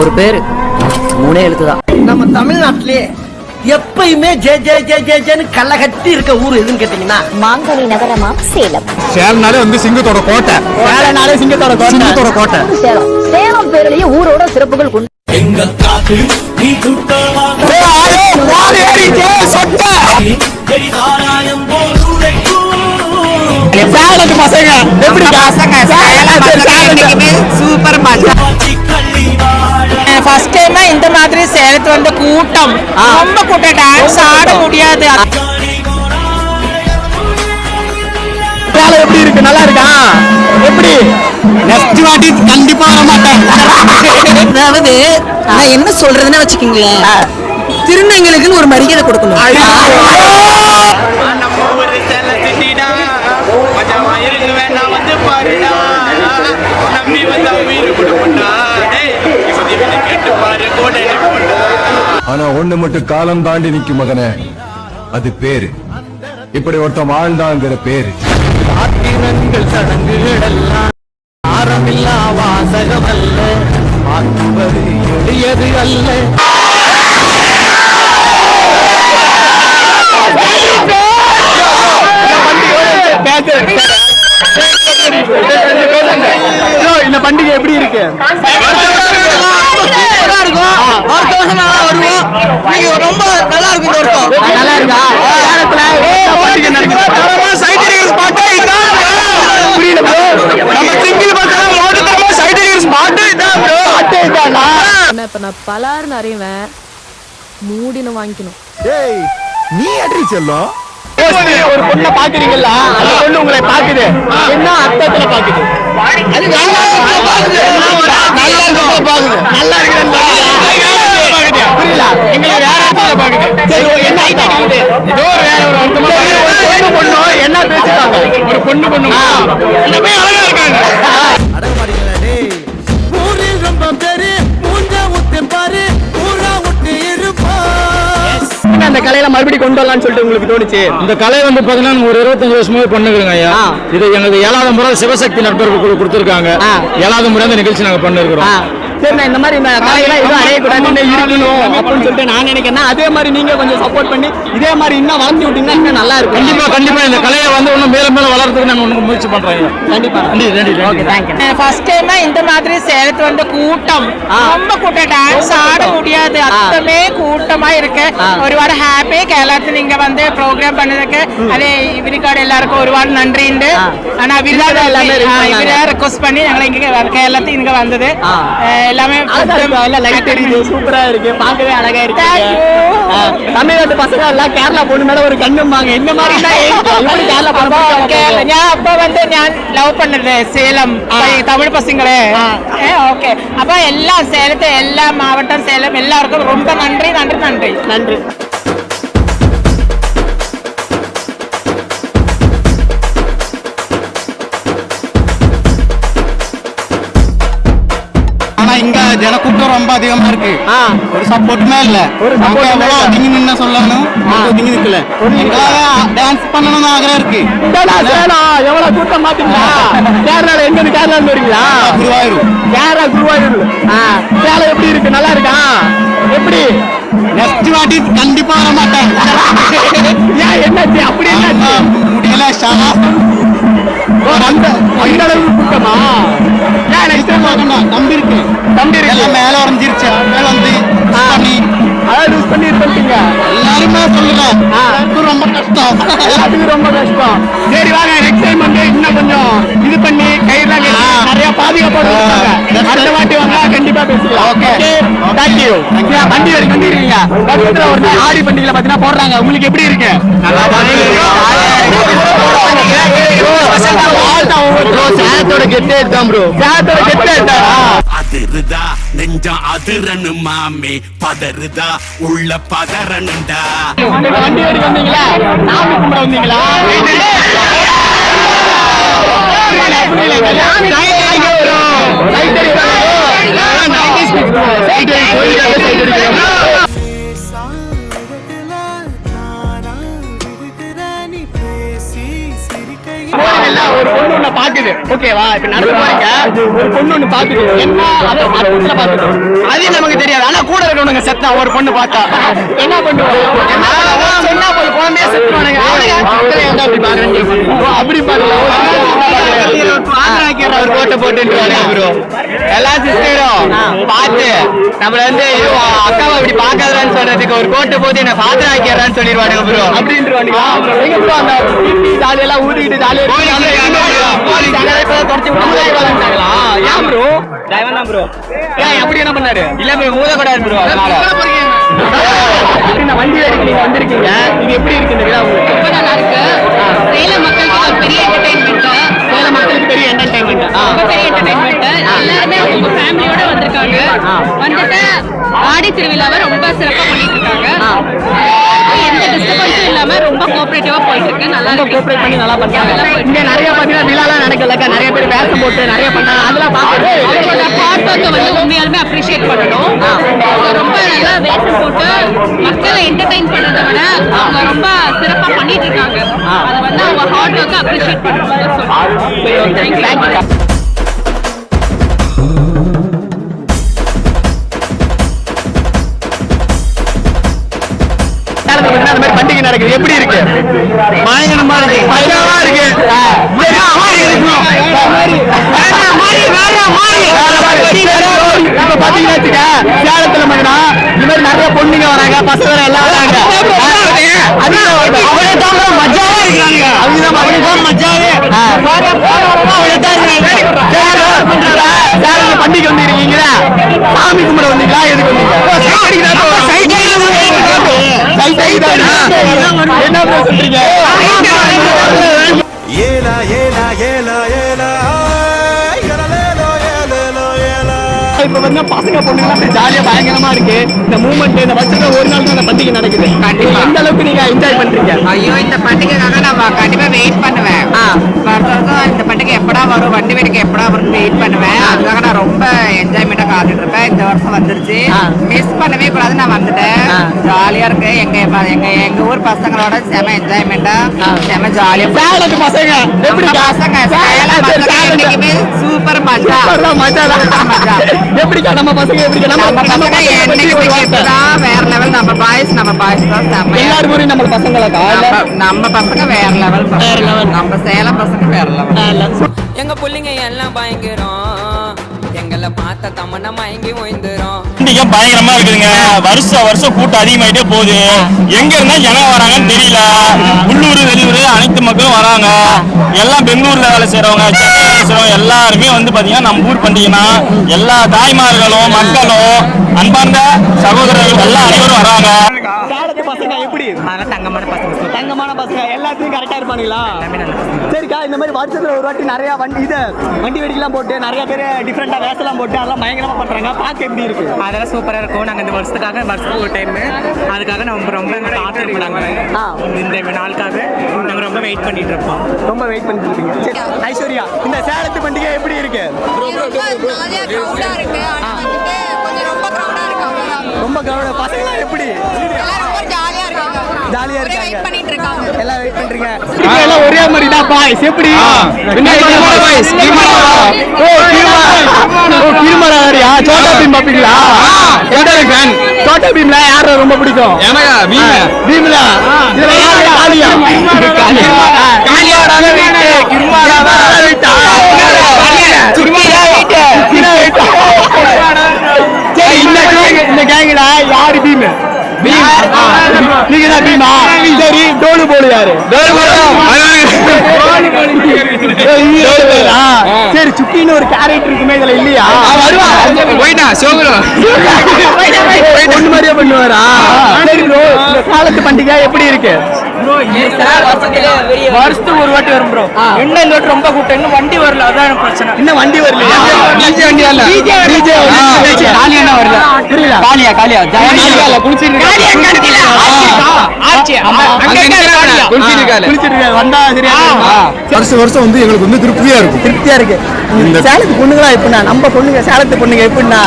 ஒரு பேரு. மூணே எழுத்து தான் நம்ம தமிழ்நாட்டிலே எப்பயுமே ஜே ஜே ஜே ஜே ஜேன்னு கள்ள கட்டி இருக்க ஊர் எதுன்னு கேட்டீங்கன்னா மாங்கனி நகரமா சேலம். சேலம்னாலே வந்து சிங்கத்தோட கோட்டை. வேலைனாலே சிங்கத்தோட சிங்கத்தோட கோட்டை. சேலம். சேலம் பேர்லயே ஊரோட சிறப்புகள் கொண்டு சேலத்து பசங்க. எப்படி? சூப்பர் ஃபர்ஸ்ட் டைமா இந்த மாதிரி சேலத்து வந்த கூட்டம் ரொம்ப கூட்டம் டான்ஸ் ஆட முடியாது எப்படி இருக்கு நல்லா இருக்கா எப்படி நெக்ஸ்ட் வாட்டி கண்டிப்பா வர மாட்டேன் அதாவது நான் என்ன சொல்றதுன்னு வச்சுக்கீங்களேன் திருநங்கைகளுக்குன்னு ஒரு மரியாதை கொடுக்கணும் ஆனா ஒண்ணு மட்டும் காலம் தாண்டி நிக்கும் மகனே அது பேரு இப்படி ஒருத்தன் வாழ்ந்தாங்கிற பேரு சாத்திரங்கள் சடங்குகள் எல்லாம் ஆரமில்லா வாசகம் அல்ல மாற்றுவது எளியது அல்ல இந்த பண்டிகை எப்படி இருக்கு ரொம்ப நல்லா இருக்கும் இந்த வருஷம் நல்லா இருக்கா? இப்ப நான் பலாருன்னு அறிவேன். மூடின வாங்கிக்கணும். ஏய் நீ அட்ரி செல்லம்? ஒரு பொண்ணை பாக்குறீங்கல்ல? அந்த பொண்ணு உங்களை பாக்குது. என்ன அர்த்தத்துல பாக்குது? நல்லா பாக்குது. பாக்குது நல்லா இருக்கிறத பாக்குது புரியல எங்களை வேற அர்த்தத்துல பாக்குது சரி ஒரு என்ன அர்த்தம் ஏதோ ஒரு வேற ஒரு அர்த்தமா ஒரு பொண்ணு பொண்ணு என்ன பேசிட்டாங்க ஒரு பொண்ணு பொண்ணு. எல்லாமே அழகா இருக்காங்க. ஊரில் ரொம்ப பேரு மூஞ்ச விட்டு பாரு ஊரா விட்டு இருப்பா. அந்த கலையில மறுபடியும் கொண்டு வரலாம்னு சொல்லிட்டு உங்களுக்கு தோணுச்சு? இந்த கலை வந்து பாத்தீங்கன்னா ஒரு இருபத்தஞ்சு வருஷமாவே பண்ணுகிறோங்க ஐயா. இது எங்களுக்கு ஏழாவது முறை சிவசக்தி நண்பர்கள் குழு கொடுத்திருக்காங்க. ஏழாவது முறை இந்த நிகழ்ச்சி நாங்க பண்ணிருக்கிறோம். சரி நான் இந்த மாதிரி இந்த கலையெல்லாம் எதுவும் அடையக்கூடாது இன்னும் இருக்கணும் அப்படின்னு சொல்லிட்டு நான் நினைக்கிறேன் அதே மாதிரி நீங்க கொஞ்சம் சப்போர்ட் பண்ணி இதே மாதிரி இன்னும் வளர்ந்து விட்டீங்கன்னா இன்னும் நல்லா இருக்கும் கண்டிப்பா கண்டிப்பா இந்த கலையை வந்து இன்னும் மேல மேல வளர்றதுக்கு நான் ஒண்ணு முயற்சி பண்றேன் ஐயா. கண்டிப்பா நன்றி நன்றி ஓகே நன்றி தேங்க்யூ ஃபர்ஸ்ட் டைமா இந்த மாதிரி சேலத்து வந்த கூட்டம் ரொம்ப கூட்டம் டான்ஸ் ஆட முடியாது அத்தமே கூட்டமா இருக்கு ഒരുപാട് ഹാപ്പി കേരളത്തിൽ ഇങ്ങ വന്ന് പ്രോഗ്രാം பண்ணதுக்கு அதே இவருக்காடு எல்லாருக்கும் ഒരുപാട് நன்றிண்டு ஆனா இவரு எல்லாமே எல்லாமே request இவரே ரெக்வஸ்ட் பண்ணி ഞങ്ങൾ இங்க கேரளத்துக்கு இங்க வந்தது ஆ. அஹ் எல்லாமே லைட் தெரியுது சூப்பரா இருக்கு பார்க்கவே அழகா இருக்கு Thank you. தமிழ்நாட்டு பசங்க எல்லாம் கேரளா பொண்ணு மேல ஒரு கண்ணும்பாங்க இந்த மாதிரி தான் எப்படி கேரளா அப்போ பொண்ணு கேரள- ഞാൻ അപ്പൊ വന്ന് ഞാൻ ലവ് പണ്ണത് സേലം തമിഴ് പസങ്ങളെ ഓക്കെ അപ്പൊ എല്ലാം സേലത്തെ എല്ലാ മാവട്ടം സേലം എല്ലാവർക്കും ரொம்ப நன்றி நன்றி நன்றி நன்றி ரொம்ப அதிகமா இருக்கு. ஒரு சப்போர்ட்டுமே இல்ல. ஒரு எவ்வளவு ஒதுங்கி நின்னு சொல்லணும். ஒதுங்கி நிக்கல. டான்ஸ் பண்ணணும்னு ஆഗ്രഹம் இருக்கு. எவ்வளவு கூட்டம் பாத்தீங்களா கேரளால எங்க இருந்து கேரளா வரீங்களா? குருவாயூர். கேரளா குருவாயூர். சேலம் எப்படி இருக்கு? நல்லா இருக்கா? எப்படி? நெக்ஸ்ட் வாட்டி கண்டிப்பா வர மாட்டேன் ஏன் என்னாச்சு? அப்படி என்னாச்சு? முடியல அந்த அந்த அளவுக்கு கூட்டமா? இருக்கு எல்லாம் மேல உறைஞ்சிருச்சு மேல வந்து அதான் யூஸ் பண்ணி பண்ணிட்டீங்க. சொல்லுறேன். எல்லாருக்கும் ரொம்ப கஷ்டம் எல்லாத்துக்கும் ரொம்ப கஷ்டம் சரி வாங்க நெக்ஸ்ட் டைம் வந்து இன்னும் கொஞ்சம் இது பண்ணி ஆ. நிறைய பாதுகாப்பு அடுத்த வாட்டி வந்தா கண்டிப்பா பேசலாம் Okay. தேங்க்யூ வண்டி வரைக்கும் ஒரு நாள் ஆடி பாத்தீங்கன்னா போடுறாங்க உங்களுக்கு எப்படி இருக்கு சேலத்தோட கெட்டே எடுத்தான் ப்ரோ சேலத்தோட கெட்டே எடுத்தாரா அதிருதா நெஞ்சம் அதிரனு மாமே பதறுதா? உள்ள பதறனுண்டா? வண்டி வரைக்கும் வந்தீங்களா? சாமி கும்பிட வந்தீங்களா? ஒரு பொண்ணு ஒண்ணு பாக்குது ஓகேவா இப்ப நடந்து போறீங்க. ஒரு பொண்ணு ஒண்ணு பாக்குது என்ன அதை அர்த்தத்துல பாக்குது அது என்ன கூட இருக்கணுங்க செத்தா ஒரு பொண்ணு பார்த்தா. என்ன பண்ணுவோம் சொன்னா போய் குழந்தைய செத்துவானுங்க அப்படி பாக்குறேன் அப்படி கோட்டை போட்டுருவாங்க ப்ரோ எல்லா சிஸ்டரும் பார்த்து. நம்மள வந்து அக்காவை இப்படி பாக்காதான்னு சொல்றதுக்கு ஒரு கோட்டை போட்டு என்ன பாத்திரம் ஆக்கிறான்னு சொல்லிடுவானுங்க ப்ரோ ஜாலியெல்லாம் விட்டாங்களா ஏன் ப்ரோ ப்ரோ ஏன் எப்படி என்ன பண்ணாரு? இல்ல ப்ரோ மூதக்கூடாது ப்ரோ இந்த நீங்க வந்திருக்கீங்க. இது எப்படி இருக்கு இந்த விழா உங்களுக்கு? ரொம்ப நல்லா இருக்கு. சேலம் மக்களுக்கு ஒரு பெரிய என்டர்டைன்மெண்ட் சேலம் மக்களுக்கு பெரிய என்டர்டைன்மெண்ட் ரொம்ப பெரிய என்டர்டைன்மெண்ட் எல்லாருமே அவங்க ஃபேமிலியோட வந்திருக்காங்க. வந்துட்டு ஆடி திருவிழாவை ரொம்ப சிறப்பா பண்ணிட்டு இருக்காங்க. எந்த டிஸ்டர்பன்ஸும் இல்லாம ரொம்ப கோஆபரேட்டிவா போயிட்டு இருக்கு. நல்லா ரொம்ப கோஆபரேட் பண்ணி நல்லா பண்றாங்க. இங்க நிறைய பாத்தீங்கன்னா விழாலாம் நடக்கலக்கா நிறைய பேர் வேஷம் போட்டு நிறைய பண்றாங்க அதெல்லாம் அவங்களோட பாக்குறது ஹார்ட் ஒர்க்கை வந்து உண்மையாலுமே அப்ரிஷியேட் பண்ணணும். ரொம்ப நல்லா வேஷம் போட்டு மக்களை என்டர்டைன் பண்றதை விட அவங்க ரொம்ப சிறப்பா பண்ணிட்டு இருக்காங்க. அதை வந்து அவங்க ஹார்ட் ஒர்க்கை அப்ரிஷியேட் பண்ணணும் தேங்க்யூ பண்டிகை நடக்குது. எப்படி இருக்கு? பயங்கரமா இருக்கு. பயங்கரமா இருக்கு. இப்ப பாத்தீங்கன்னா சேலத்துல பாத்தீங்கன்னா இந்த மாதிரி நிறைய பொண்ணுங்க வராங்க பசங்க எல்லாம் வராங்க. மஜாவே இருக்காங்க அதுதான் அவளே தான் மஜாவே. பண்டிகை வந்து இருக்கீங்களா சாமி கும்பிட வந்தீங்களா? எதுக்கு வந்தீங்க? ஏலா ஏலா ஏலா. இப்ப வந்து பசங்க பொண்ணுங்க அப்படி ஜாலியா பயங்கரமா இருக்கு. இந்த மூமெண்ட் இந்த வருஷத்துல ஒரு நாள் தான் இந்த பண்டிகை நடக்குது. கண்டிப்பா. எந்த அளவுக்கு நீங்க என்ஜாய் பண்றீங்க? ஐயோ இந்த பண்டிகைக்காக நான் கண்டிப்பா வெயிட் பண்ணுவேன். வருஷம் இந்த பண்டிகை எப்படா வரும்? வண்டி வேடிக்கை எப்படா வரும் வெயிட் பண்ணுவேன். அதுக்காக நான் ரொம்ப என்ஜாய்மெண்டா காத்துட்டு இருப்பேன். இந்த வருஷம் வந்துருச்சு. மிஸ் பண்ணவே கூடாது நான் வந்துட்டேன். ஜாலியா இருக்கு. எங்க எங்க எங்க ஊர் பசங்களோட செம என்ஜாய்மெண்டா செம ஜாலியா பசங்க. எப்படி பசங்க சூப்பர் மஜா. எப்படிக்கா நம்ம பசங்க எப்படிக்கா? நம்ம பசங்க வேற லெவல் நம்ம பாய்ஸ் நம்ம பாய்ஸ் தான் செம்மையா எல்லாரும் ஊரையும் நம்ம பசங்களா நம்ம- நம்ம பசங்க வேற லெவல் வேற level. நம்ம சேலம் பசங்க வேற லெவல் எங்க புள்ளைங்க எல்லாம் பயங்கரம். எங்களை பார்த்த தமன்னா மயங்கி ஓய்ந்துரும். பண்டிகை பயங்கரமா இருக்குதுங்க. வருஷம் வருஷம் கூட்டம் அதிகமாயிட்டே போகுது. எங்க இருந்தா ஜனம் வராங்கன்னு தெரியல. உள்ளூர் வெளியூர் அனைத்து மக்களும் வராங்க. எல்லாம் பெங்களூர்ல வேலை செய்றவங்க. சென்னையில எல்லாருமே வந்து பாத்தீங்கன்னா நம்ம ஊர் பண்டிகைனா எல்லா தாய்மார்களும் மக்களும் அன்பார்ந்த சகோதரர்கள் எல்லாம் அனைவரும் வராங்க. பசங்க? எப்படி? அதெல்லாம் தங்கமான பசங்க. தங்கமான பசங்க. எல்லாத்தையும் கரெக்டா இருப்பானுங்களா? சரிக்கா இந்த மாதிரி வருஷத்துல ஒரு வாட்டி நிறைய வண்டி இது வண்டி வெடிக்கலாம் போட்டு நிறைய பேர் டிஃப்ரெண்டா வேஷம்லாம் போட்டு அதெல்லாம் பயங்கரமா பண்றாங்க. பார்க்க எப்படி இருக்கு? அதெல்லாம் சூப்பரா இருக்கும். நாங்க இந்த வருஷத்துக்காக வருஷத்துக்கு ஒரு டைம் அதுக்காக நம்ம ரொம்ப காத்திருப்போம் நாங்க இந்த நாளுக்காக நாங்க ரொம்ப வெயிட் பண்ணிட்டு இருப்போம் ரொம்ப வெயிட் பண்ணிட்டு இருக்கீங்க. சரி, ஐஸ்வர்யா இந்த சேலத்து பண்டிகை எப்படி இருக்கு? ரொம்ப கவன பசங்க எப்படி? ஜாலியா இருக்காங்க. எல்லாம் வெயிட் பண்றீங்க. எல்லாம் ஒரே மாதிரி தான் பாய்ஸ் எப்படி பாய்ஸ் ஓ கிருமாரா ஓ கிருமாரா வேறயா சோட்டா பீம் பாப்பீங்களா? பீம் சோட்டா பீம்ல யார ரொம்ப பிடிக்கும்? எனக்கா வீண பீம்ல? இதுல யாரு வீட்டு. வீட்டா. வீட்டு. இந்த கேங் இந்த கேங்ல யாரு பீம்? நீங்க தான் பீமா. சரி டோலு போடு யாரு? சரி சுக்கின்னு ஒரு கேரக்டர் இருக்குமே இதுல இல்லையா? வருவா போயிட்டா சோகுரு பொண்ணு மாதிரியே பண்ணுவாரா? சரி ப்ரோ இந்த காலத்து பண்டிகை எப்படி இருக்கு? வருஷத்துக்கு ஒரு வாட்டி வரும் ப்ரோ என்ன இந்த வாட்டி ரொம்ப கூட்டம்? இன்னும் வண்டி வரல அதான் பிரச்சனை. இன்னும் வண்டி வரலையா டிஜே வண்டி வரல. டிஜே வரல? புரியல. காளியா காளியா காளியா, குளிச்சிட்டு குளிச்சிட்டு இருக்காரு. வந்தா சரியா வருஷம் வருஷம் வந்து எங்களுக்கு வந்து திருப்தியா இருக்கும். திருப்தியா இருக்கு. இந்த சேலத்து பொண்ணுங்களா எப்படின்னா நம்ம பொண்ணுங்க சேலத்து பொண்ணுங்க எப்படின்னா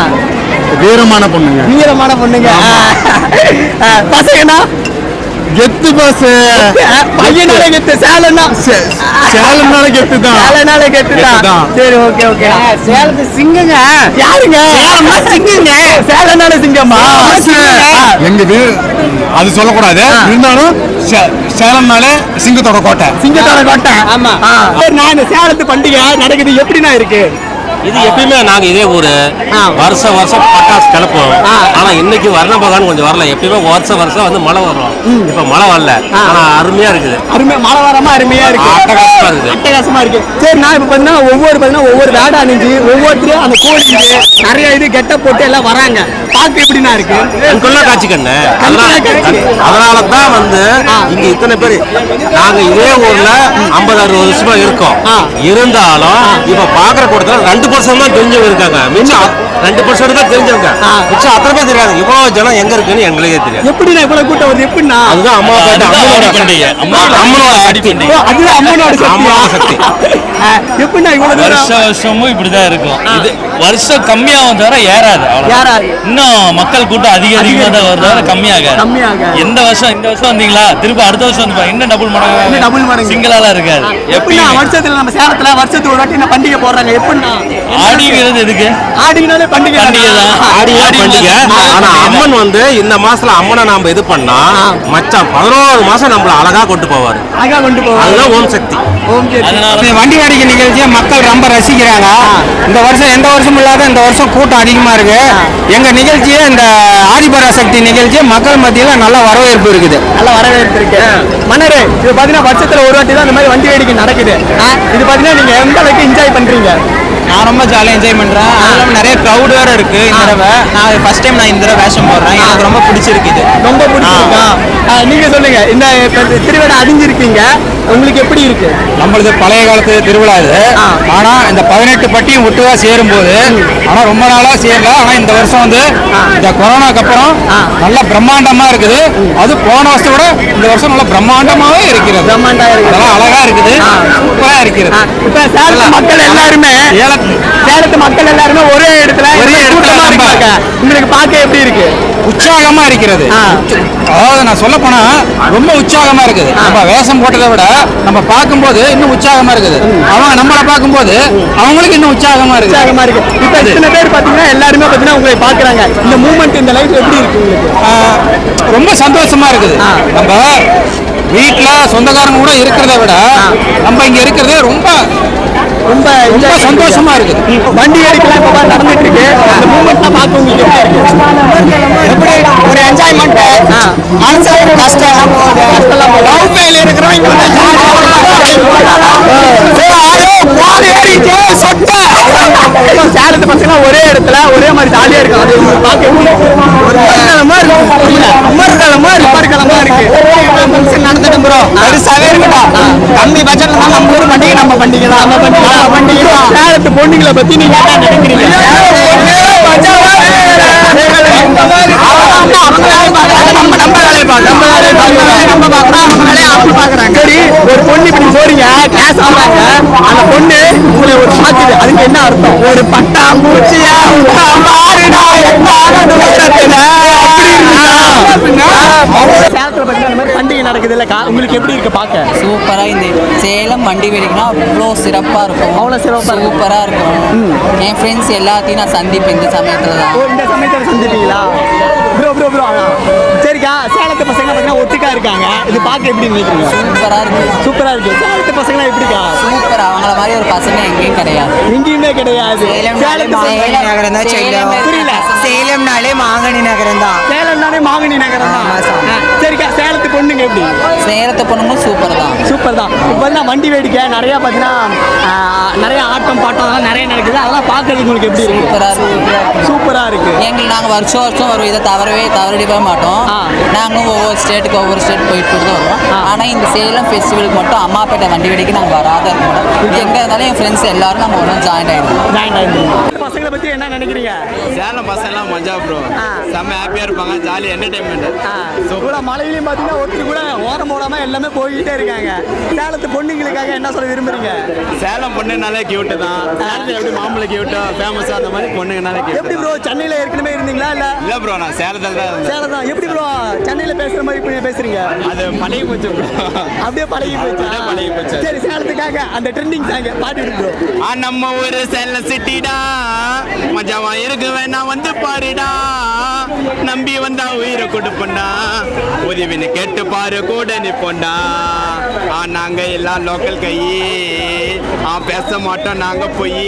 வீரமான பொண்ணுங்க. வீரமான பொண்ணுங்க. பசங்கண்ணா? கெத்து பாஸ் பையனால கெத்து சேலம்னா சேலம்னால கெத்து தான் சேலனால கெத்து தான். சரி ஓகே ஓகே சேலத்து சிங்கங்க. யாருங்க? சேலம்னா சிங்கங்க. சேலனால சிங்கம்மா? எங்க வீடு அது சொல்லக்கூடாது. இருந்தாலும் சேலம்னாலே சிங்கத்தோட கோட்டை. சிங்கத்தோட கோட்டை. ஆமா. நான் சேலத்து பண்டிகை நடக்குது எப்படிண்ணா இருக்கு? இது எப்பயுமே நாங்க இதே ஊரு. வருஷம் வருஷம் பட்டாசு கிளப்போம் ஆனா இன்னைக்கு வர்ண பகவான் கொஞ்சம் வரல. எப்பயுமே வருஷம் வருஷம் வந்து மழை வரும். இப்ப மழை வரல. ஆனா அருமையா இருக்குது. அருமை மழை வரமா அருமையா இருக்கு. அட்டகாசமா இருக்குது. அட்டகாசமா இருக்கு. சரி நான் இப்ப பாத்தீங்கன்னா ஒவ்வொரு பாத்தீங்கன்னா ஒவ்வொரு வேடை அணிஞ்சு ஒவ்வொருத்தரும் அந்த கோழிக்கு நிறைய இது கெட்ட போட்டு எல்லாம் வராங்க. பார்க்க எப்படிண்ணா இருக்கு? கண்கொள்ளா காட்சி கண்ணு. அதனால காட்சி. அதனால தான் வந்து இங்க இத்தனை பேர். நாங்க இதே ஊர்ல ஐம்பது அறுபது வருஷமா இருக்கோம். இருந்தாலும் இப்ப பாக்குற கூட்டத்துல ரெண்டு பர்சன்ட் தான் தெரிஞ்சவங்க இருக்காங்க. மிச்சம் ரெண்டு பர்சன்ட் தான் தெரிஞ்சவங்க. மிச்சம் அத்தனை பேர் தெரியாது. இவ்வளவு ஜனம் எங்க இருக்குன்னு எங்களுக்கே தெரியாது. எப்படிண்ணா இவ்வளவு கூட்டம் வருது? எப்படிண்ணா? அதுதான் அம்மா பேட்டை அம்மனோட பண்டிகை. அம்மனோட அம்மனோட சக்தி. எப்படிண்ணா இவ்வளவு தூரம்? வருஷ வருஷமும் இப்படிதான் இருக்கும். இது வருஷம் கம்மியாகும் தவிர ஏறாது. யாராரு இன்னும் மக்கள் கூட்டம் அதிக அதிகமா தான் வருது தவிர கம்மியாகாது. கம்மியாகாது. எந்த வருஷம் இந்த வருஷம் வந்தீங்களா? திரும்ப அடுத்த வருஷம் வந்து. இன்னும் டபுள் மடங்கு double மடங்கு. சிங்கிளாலாம் இருக்காது எப்பயும் வருஷத்துல நம்ம சேலத்துல வருஷத்துக்கு ஒரு வாட்டி என்ன பண்டிகை போடுறாங்க? எப்படிண்ணா? ஆடிங்கிறது எதுக்கு? ஆடினாலே பண்டிகை பண்டிகை தான். ஆடி பண்டிகை. ஆனா அம்மன் வந்து இந்த மாசத்துல அம்மனை நாம இது பண்ணா மச்சான் பதினோரு மாசம் நம்மள அழகா கொண்டு போவாரு. அழகா கொண்டு போவாங்க அதுதான் ஓம் சக்தி. வண்டி வேடிக்கை நிகழ்ச்சியை மக்கள் ரொம்ப ரசிக்கிறாங்க. இந்த வருஷம் எந்த வருஷம் இல்லாத இந்த வருஷம் கூட்டம் அதிகமா இருக்கு. எங்க நிகழ்ச்சியை இந்த ஆதிபராசக்தி நிகழ்ச்சி மக்கள் மத்தியில நல்ல வரவேற்பு இருக்குது. நல்ல வரவேற்பு இருக்கு. மன்னரே இது பாத்தீங்கன்னா வருஷத்துல ஒரு வாட்டி தான் இந்த மாதிரி வண்டி வேடிக்கை நடக்குது. இது பாத்தீங்கன்னா நீங்க எந்த அளவுக்கு என்ஜாய் பண்றீங்க? நான் ரொம்ப ஜாலியாக என்ஜாய் பண்ணுறேன் அதுவும் நிறைய க்ரௌட் வேறு இருக்கு. இந்த தடவை நான் ஃபர்ஸ்ட் டைம் நான் இந்த தடவை வேஷம் போடுறேன். எனக்கு ரொம்ப பிடிச்சிருக்கு இது ரொம்ப பிடிச்சிருக்கா? ஆ, நீங்க சொல்லுங்க. இந்த இப்ப இந்த திருவிழா அறிஞ்சிருக்கீங்க உங்களுக்கு எப்படி இருக்கு? நம்மளது பழைய காலத்து திருவிழா இது. ஆனா இந்த பதினெட்டு பட்டியும் ஒட்டுவா சேரும் போது ஆனா ரொம்ப நாளா சேரல. ஆனா இந்த வருஷம் வந்து இந்த கொரோனாக்கு அப்புறம் நல்ல பிரம்மாண்டமா இருக்குது. அது போன வருஷத்தை விட இந்த வருஷம் நல்ல பிரம்மாண்டமாவே இருக்கிறது. பிரம்மாண்டமா இருக்குது. அதெல்லாம் அழகா இருக்குது. சூப்பரா இருக்கிறது. இப்ப சேலத்து மக்கள் எல்லாருமே சேலத்து மக்கள் எல்லாருமே ஒரே இடத்துல ஒரே இடத்துல இருக்காங்க. உங்களுக்கு பார்க்க எப்படி இருக்கு? உற்சாகமா இருக்கிறது. அதாவது நான் சொல்ல போனா ரொம்ப உற்சாகமா இருக்குது. நம்ம வேஷம் போட்டதை விட நம்ம பார்க்கும்போது இன்னும் உற்சாகமா இருக்குது. அவங்க நம்மளை பார்க்கும்போது அவங்களுக்கு இன்னும் உற்சாகமா இருக்குது உற்சாகமா இருக்கு. இப்ப இத்தனை பேர் பாத்தீங்கன்னா எல்லாருமே பாத்தீங்கன்னா உங்களை பாக்குறாங்க. இந்த மூமெண்ட் இந்த லைஃப் எப்படி இருக்கு உங்களுக்கு? ரொம்ப சந்தோஷமா இருக்குது. நம்ம வீட்டுல சொந்தக்காரங்க கூட இருக்கிறத விட நம்ம இங்க இருக்கிறது ரொம்ப ரொம்ப ரொம்ப சந்தோஷமா இருக்குது. வண்டி வேடிக்கைலாம் இப்ப நடந்துட்டு இருக்கு அந்த மூமெண்ட்லாம் பார்க்க உங்களுக்கு எப்படி ஒரு என்ஜாய்மெண்ட் மனசுல கஷ்டம். கஷ்டம் லவ் ஃபெயில் இருக்கிறோம் இங்க சேலத்து பசங்க ஒரே இடத்துல ஒரே மாதிரி ஜாலியா இருக்கும். அது பார்க்க எப்படி? இருக்கு? அமர்கலமா இருக்கு அமர்கலமா இருக்கு அமர்கலமா இருக்கு நடந்துட்டு ப்ரோ பெருசாவே இருக்கட்டும் கம்மி பட்ஜெட்ல தான் நம்ம ஊர் பண்டிகை நம்ம பண்டிகை தான். நம்ம பண்டிகை நம்ம பண்டிகை தான் சேலத்து பொண்ணுங்களை பத்தி நீங்க என்ன நினைக்கிறீங்க? ஒரு பொண்ணு இப்படி போறீங்க கிளாஸ் ஆகுறாங்க அந்த பொண்ணு உங்களை ஒரு பார்க்குது. அதுக்கு என்ன அர்த்தம்? ஒரு பட்டா பூச்சியா உட்டா பாருடா நடக்குது இல்லக்கா உங்களுக்கு எப்படி இருக்கு பார்க்க? சூப்பராக இந்த சேலம் வண்டி வேடிக்கைனா அவ்வளோ சிறப்பாக இருக்கும். அவ்வளோ சிறப்பா இருக்கும். சூப்பராக இருக்கும். என் ஃப்ரெண்ட்ஸ் எல்லாத்தையும் நான் சந்திப்பேன் இந்த சமயத்தில் தான். இந்த சமயத்தில் சந்திப்பீங்களா? ப்ரோ ப்ரோ ப்ரோ சரிக்கா சேலத்து பசங்க பார்த்தீங்கன்னா ஒட்டுக்கா இருக்காங்க. இது பார்க்க எப்படி நினைக்கிறீங்க? சூப்பராக இருக்கும் சூப்பரா இருக்கு. சேலத்து பசங்க எப்படிக்கா? சூப்பர். அவங்கள மாதிரி ஒரு பசங்க எங்கேயும் கிடையாது. எங்கேயுமே கிடையாது. சேலத்து பசங்க நகரம் தான் சேலம் புரியல. சேலம்னாலே மாங்கனி நகரம் தான். சேலம்னாலே மாங்கனி நகரம் தான். சரிக்கா சேலத்து பொண்ணுங்க எப்படி? சேலத்தை பொண்ணுங்களும் சூப்பர் தான். சூப்பர் தான். இப்போ வந்து வண்டி வேடிக்கை நிறைய பார்த்தீங்கன்னா நிறைய ஆட்டம் பாட்டம் அதெல்லாம் நிறைய நடக்குது. அதெல்லாம் பார்க்கறதுக்கு உங்களுக்கு எப்படி இருக்கு? சூப்பராக இருக்கு. சூப்பரா இருக்கு. எங்களுக்கு நாங்கள் வருஷம் வருஷம் வரும் இதை தவறவே தவறிடவே மாட்டோம். ஆ. நாங்களும் ஒவ்வொரு ஸ்டேட்டுக்கு ஒவ்வொரு ஸ்டேட் போயிட்டு தான் வருவோம். ஆனால் இந்த சேலம் ஃபெஸ்டிவலுக்கு மட்டும் அம்மாப்பேட்டை வண்டி வெடிக்கு நாங்கள் வராத இருக்க மாட்டோம் எங்கே இருந்தாலும் என் ஃப்ரெண்ட்ஸ் எல்லாரும் நம்ம ஒன்றும் ஜாயின் ஆகிடுவோம் ஜாயின் ஆயிருந்தீங்க பசங்களை பத்தி என்ன நினைக்கிறீங்க? சேலம் பசங்கலாம் மஜா ப்ரோ செம்ம ஹாப்பியா இருப்பாங்க. ஜாலி என்டர்டைன்மெண்ட் கூட மலையிலையும் பார்த்தீங்கன்னா ஒருத்தர் கூட ஓரம் போடாம எல்லாமே போய்கிட்டே இருக்காங்க. சேலத்து பொண்ணுங்களுக்காக என்ன சொல்ல விரும்புறீங்க? சேலம் பொண்ணுனாலே கியூட்டு தான். சேலத்தில் எப்படி மாம்பழம் கியூட்டோ ஃபேமஸோ அந்த மாதிரி பொண்ணுங்கனாலே கியூட் எப்படி ப்ரோ சென்னையில ஏற்கனவே இருந்தீங்களா இல்ல? இல்ல ப்ரோ நான் இருந்தேன் சேலம் தான் எப்படி ப்ரோ சென்னையில பேசுற மாதிரி இப்ப பேசுறீங்க? அது பழகி போச்சு அப்படியே பழகி போச்சு? பழகி போச்சு. சரி சேலத்துக்காக அந்த ட்ரெண்டிங் சாங் பாட்டு ப்ரோ ஆ நம்ம ஒரு சேலம் சிட்டிடா. மஜாவா இருக்கு வேணா வந்து பாருடா. நம்பி வந்தா உயிரை கொடுப்பண்டா உதவின்னு கேட்டு பாரு கூட நிப்போண்டா ஆ நாங்க எல்லாம் லோக்கல் கை ஆ பேச மாட்டோம் நாங்க போய்.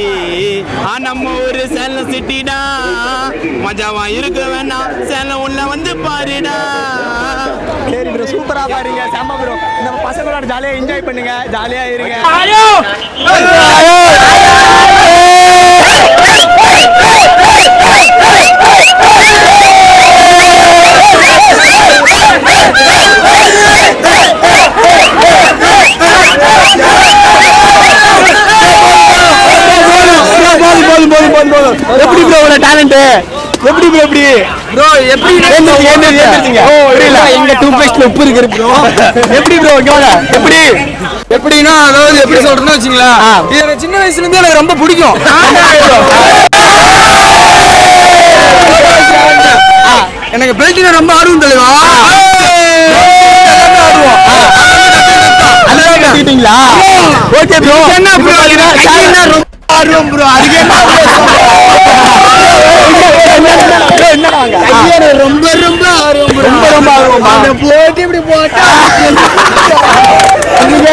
ஆ நம்ம ஒரு சேலம் சிட்டிடா. மஜாவா இருக்கு வேணா சேலம் உள்ள வந்து பாருடா. சரி ப்ரோ சூப்பரா பாருங்க செம்ம ப்ரோ நம்ம பசங்களோட ஜாலியா என்ஜாய் பண்ணுங்க. ஜாலியா இருங்க. போதும் போதும் போதும் போதும் போதும். எப்படி ப்ரோ உங்களோட டேலண்ட் எப்படி ப்ரோ எப்படி ப்ரோ எப்படி ஏந்திருச்சீங்க ஓ இல்ல எங்க டூ பேஸ்ட்ல உப்பு இருக்கு ப்ரோ எப்படி ப்ரோ வாங்க. எப்படி? எப்படின்னா அதாவது எப்படி சொல்றேன்னு வச்சுங்களேன். இது சின்ன வயசுல இருந்து எனக்கு ரொம்ப பிடிக்கும். எனக்கு பெல்ட்னா ரொம்ப ஆர்வம் அதெல்லாம் கட்டிட்டீங்களா? ஓகே ப்ரோ என்ன ப்ரோ ரொம்ப ஆர்வம் ப்ரோ அதுக்கு என்ன? ரொம்ப ரொம்ப ஆர்வம் ரொம்ப ரொம்ப ஆர்வம்? போட்டு இப்படி போட்டா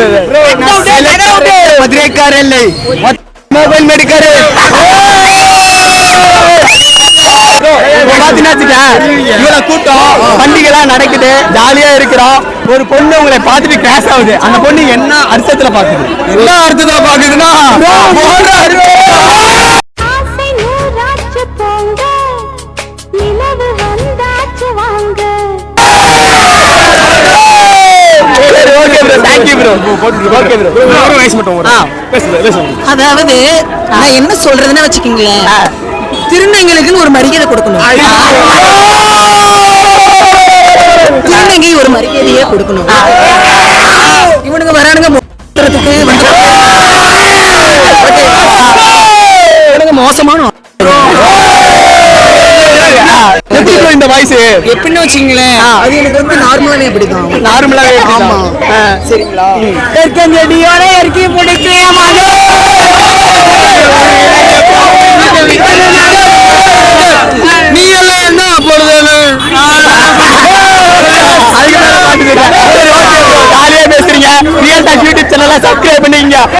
இல்லை மொபைல் மெடிக்காரு இவ்வளவு கூட்டம் பண்டிகைலாம் நடக்குது ஜாலியா இருக்கிறோம் ஒரு பொண்ணு உங்களை பார்த்துட்டு கிராஸ் ஆகுது அந்த பொண்ணு என்ன அர்த்தத்துல பாக்குது? என்ன அர்த்தத்துல பாக்குதுன்னா அதாவது நான் என்ன சொல்றதுன்னு வச்சுக்கோங்களேன். திருநங்கைகளுக்குன்னு ஒரு மரியாதை கொடுக்கணும். திருநங்கை ஒரு மரியாதையே கொடுக்கணும். இவனுங்க வரானுங்க மோசமான இந்த வாய்ஸ் எப்படின்னு வச்சுங்களேன் அது எனக்கு வந்து நார்மலாவே பிடிக்கும் நார்மலாவே ஆமா. சரிங்களா? இருக்கஞ்செடியோட இறக்கி பிடிக்க நீ எல்லாம் என்ன போறது பேசுறீங்க. Real talk YouTube